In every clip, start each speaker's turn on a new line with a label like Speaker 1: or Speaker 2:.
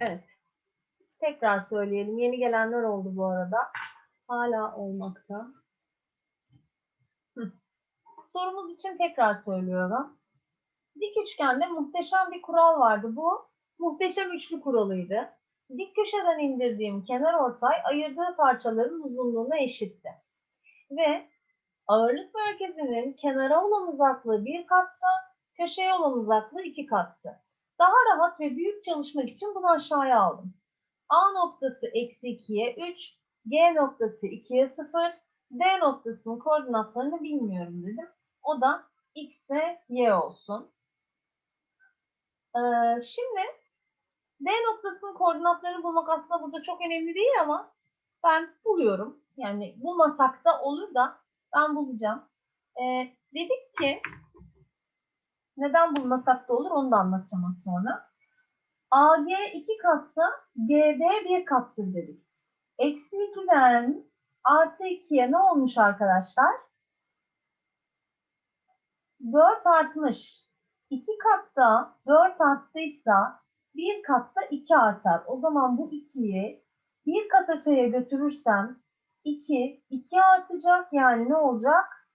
Speaker 1: Evet. Tekrar söyleyelim. Yeni gelenler oldu bu arada. Hala olmakta. Sorumuz için tekrar söylüyorum. Dik üçgende muhteşem bir kural vardı. Bu muhteşem üçlü kuralıydı. Dik köşeden indirdiğim kenar ortay ayırdığı parçaların uzunluğuna eşitti. Ve ağırlık merkezinin kenara olan uzaklığı bir katsa, köşeye olan uzaklığı iki kattı. Daha rahat ve büyük çalışmak için bunu aşağıya aldım. A noktası eksi 2'ye 3, G noktası 2'ye 0, D noktasının koordinatlarını bilmiyorum dedim. O da X ve Y olsun. Ee, şimdi D noktasının koordinatlarını bulmak aslında burada çok önemli değil ama ben buluyorum. Yani bulmasak da olur da ben bulacağım. Ee, dedik ki neden bulmasak da olur onu da anlatacağım az sonra. AG 2 katsa GD 1 kattır dedik. Eksi 2'den artı 2'ye ne olmuş arkadaşlar? 4 artmış. 2 katta 4 arttıysa 1 katta 2 artar. O zaman bu 2'yi bir kat öteye götürürsem 2, 2 artacak. Yani ne olacak?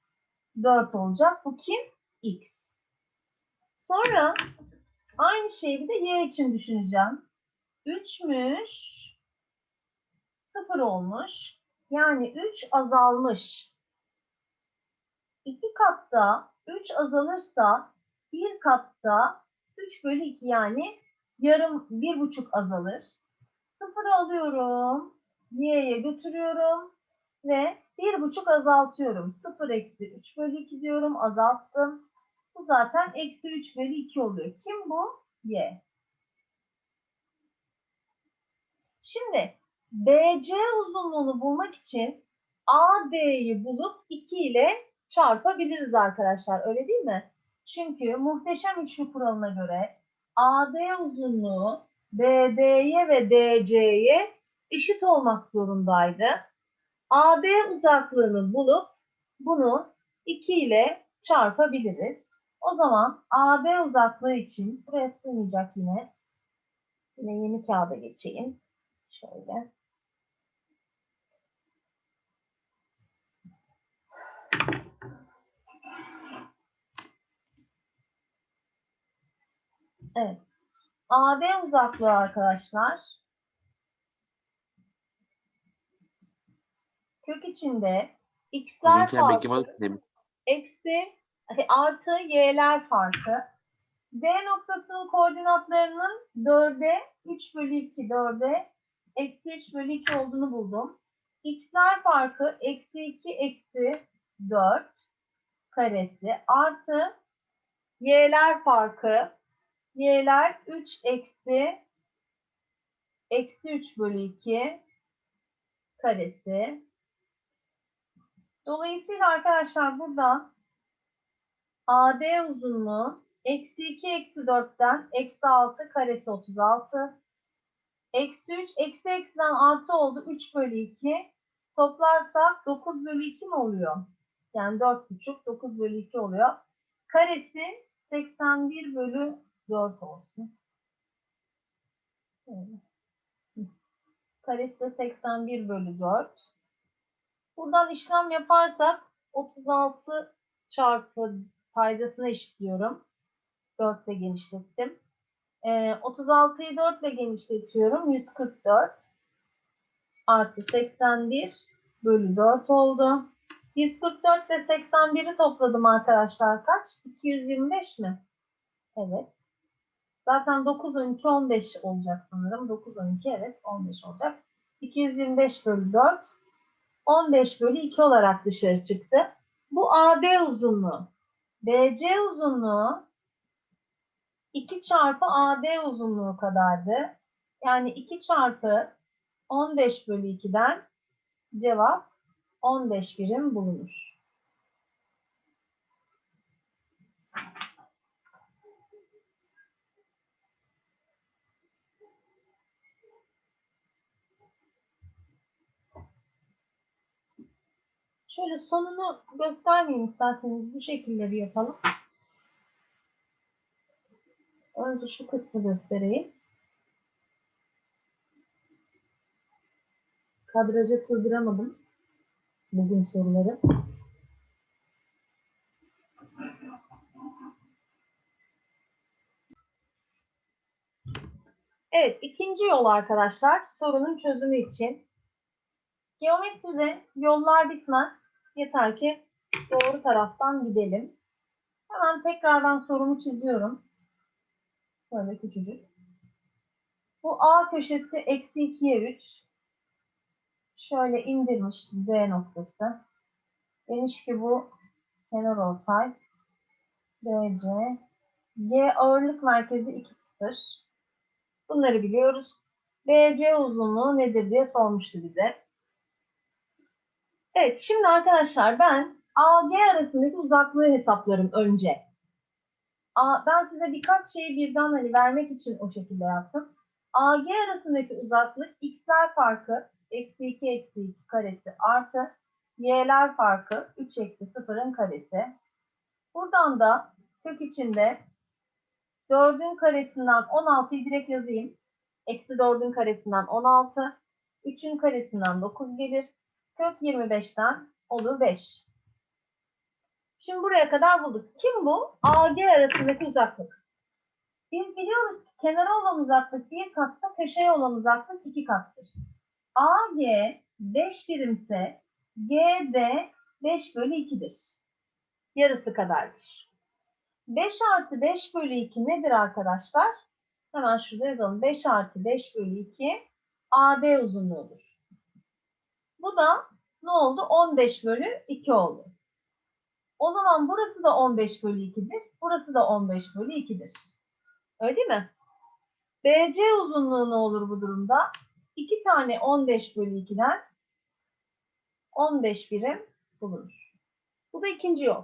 Speaker 1: 4 olacak. Bu kim? X. Sonra aynı şeyi bir de Y için düşüneceğim. 3'müş. 0 olmuş. Yani 3 azalmış. 2 katta 3 azalırsa 1 katta 3 bölü 2 yani yarım 1,5 azalır. 0 alıyorum. Y'ye götürüyorum. Ve 1,5 azaltıyorum. 0 eksi 3 bölü 2 diyorum. Azalttım. Bu zaten eksi 3 bölü 2 oluyor. Kim bu? Y. Şimdi BC uzunluğunu bulmak için AD'yi bulup 2 ile çarpabiliriz arkadaşlar. Öyle değil mi? Çünkü muhteşem üçlü kuralına göre AD uzunluğu BD'ye ve DC'ye eşit olmak zorundaydı. AD uzaklığını bulup bunu 2 ile çarpabiliriz. O zaman AD uzaklığı için buraya sığmayacak yine. Yine yeni kağıda geçeyim. Şöyle. Evet. AD uzaklığı arkadaşlar. Kök içinde x'ler
Speaker 2: demiş.
Speaker 1: eksi artı y'ler farkı. D noktasının koordinatlarının 4'e 3 bölü 2 4'e eksi 3 bölü 2 olduğunu buldum. X'ler farkı eksi 2 eksi 4 karesi artı y'ler farkı y'ler 3 eksi eksi 3 bölü 2 karesi. Dolayısıyla arkadaşlar burada AD uzunluğu eksi 2 eksi 4'ten eksi 6 karesi 36. Eksi 3 eksi eksiden artı oldu 3 bölü 2. Toplarsak 9 bölü 2 mi oluyor? Yani 4,5 9 bölü 2 oluyor. Karesi 81 bölü 4 olsun. Karesi de 81 bölü 4. Buradan işlem yaparsak 36 çarpı paydasını eşitliyorum. 4 ile genişlettim. Ee, 36'yı 4 ile genişletiyorum. 144 artı 81 bölü 4 oldu. 144 ile 81'i topladım arkadaşlar. Kaç? 225 mi? Evet. Zaten 9, 12, 15 olacak sanırım. 9, 12 evet 15 olacak. 225 bölü 4 15 bölü 2 olarak dışarı çıktı. Bu AD uzunluğu. BC uzunluğu 2 çarpı AD uzunluğu kadardı. Yani 2 çarpı 15 bölü 2'den cevap 15 birim bulunur. Şöyle sonunu göstermeyeyim isterseniz bu şekilleri yapalım. Önce şu kısmı göstereyim. kadraja sığdıramadım bugün soruları. Evet, ikinci yol arkadaşlar sorunun çözümü için. Geometride yollar bitmez. Yeter ki doğru taraftan gidelim. Hemen tekrardan sorumu çiziyorum. Şöyle küçücük. Bu A köşesi eksi 2'ye 3. Şöyle indirmiş Z noktası. Demiş ki bu kenar ortay. BC. G ağırlık merkezi 2 0. Bunları biliyoruz. BC uzunluğu nedir diye sormuştu bize. Evet şimdi arkadaşlar ben AG arasındaki uzaklığı hesaplarım önce. A, ben size birkaç şeyi birden hani vermek için o şekilde yaptım. AG arasındaki uzaklık x'ler farkı eksi 2 eksi 2 karesi artı y'ler farkı 3 eksi 0'ın karesi. Buradan da kök içinde 4'ün karesinden 16'yı direkt yazayım. Eksi 4'ün karesinden 16. 3'ün karesinden 9 gelir. Kök 25'ten olur 5. Şimdi buraya kadar bulduk. Kim bu? AG arasındaki uzaklık. Biz biliyoruz ki kenara olan uzaklık 1 katsa köşeye olan uzaklık 2 kattır. AG 5 birimse GD 5 bölü 2'dir. Yarısı kadardır. 5 artı 5 bölü 2 nedir arkadaşlar? Hemen şurada yazalım. 5 artı 5 bölü 2 AD uzunluğudur. Bu da ne oldu? 15 bölü 2 oldu. O zaman burası da 15 bölü 2'dir. Burası da 15 bölü 2'dir. Öyle değil mi? BC uzunluğu ne olur bu durumda? 2 tane 15 bölü 2'den 15 birim bulunur. Bu da ikinci yol.